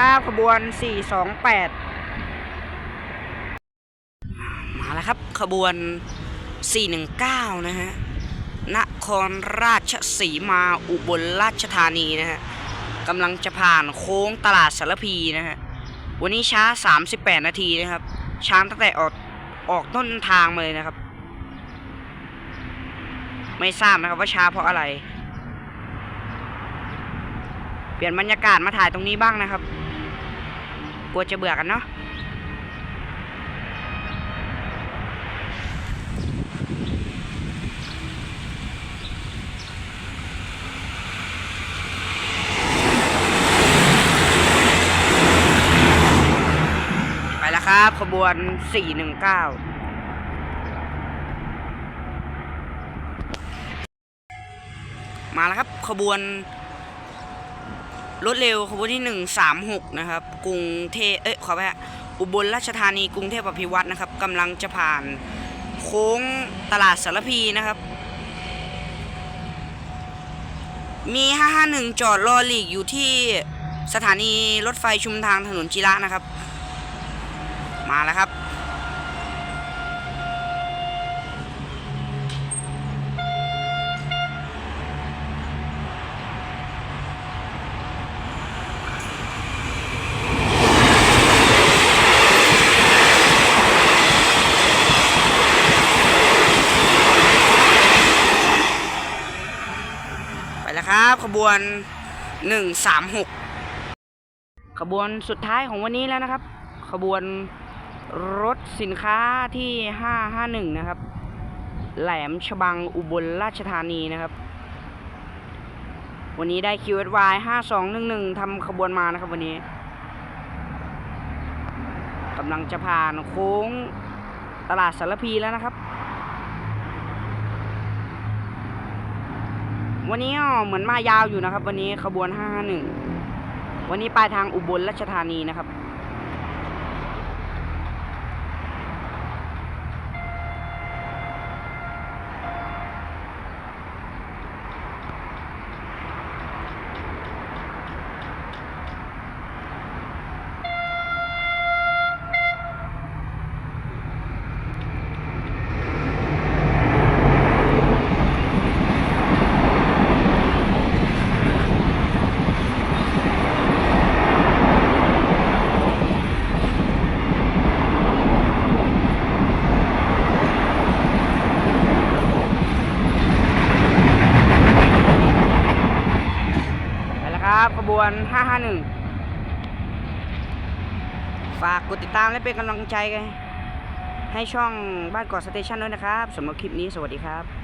ครับขบวน 428 มาแล้วครับขบวน 419 นะฮะนครราชสีมาอุบลราชธานีนะฮะกำลังจะผ่านโค้งตลาดสารพีนะฮะวันนี้ช้า 38 นาทีนะครับ ช้าตั้งแต่ออกออกต้นทางมาเลยนะครับ ไม่ทราบนะครับว่าช้าเพราะอะไร เปลี่ยนบรรยากาศมาถ่ายตรงนี้บ้างนะครับ กลัวจะเบื่อกันเนาะไปแล้วครับขบวน 419มาแล้วครับขบวน รถเร็วขบวนที่ 136 นะครับ กรุงเทพเอ้ยขอไปอุบลราชธานีกรุงเทพอภิวัตนะครับกำลังจะผ่านโค้งตลาดสารพีนะครับ มี 551 จอดรอหลีกอยู่ที่สถานีรถไฟชุมทางถนนจิระนะครับ มาแล้วครับ ไปแล้วครับ ขบวน 136 ขบวนสุดท้ายของวันนี้แล้วนะครับ ขบวนรถสินค้าที่ 551 นะครับ แหลมฉบังอุบลราชธานีนะครับ วันนี้ได้ QSY 5211ทำขบวนมานะครับวันนี้กำลังจะผ่านโค้งตลาดสารพีแล้วนะครับ วันนี้อะเหมือนมายาวอยู่นะครับ วันนี้ขบวน 551 วันนี้ปลายทางอุบลราชธานีนะครับ ขบวน 551 ฝากกดติดตามและเป็นกำลังใจให้ช่องบ้านเกาะสเตชันด้วยนะครับสำหรับคลิปนี้สวัสดีครับ